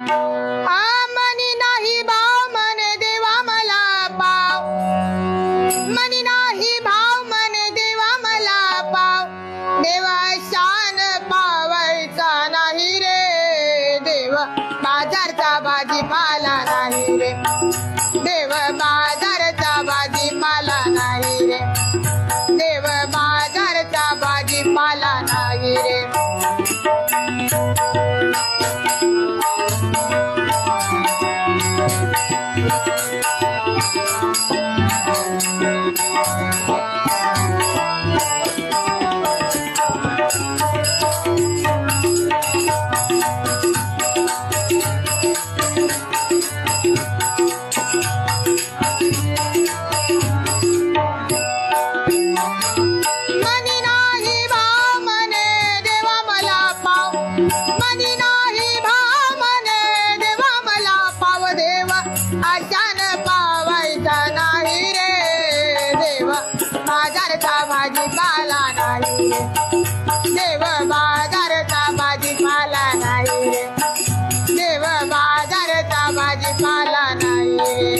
मनी नाही भाव म्हणे देवा मला पाव. मनी नाही भाव देवा मला पाव. देवा शान पावायचा नाही रे. देवा बाजारचा भाजीपाला नाही रे. मनी नाही भाव मने देवा मला पाव. मनी आशान पावायचा नाही रे देव. बाजारचा भाजीपाला नाही देव बाजारचा भाजीपाला नाही देव बाजारचा भाजीपाला नाही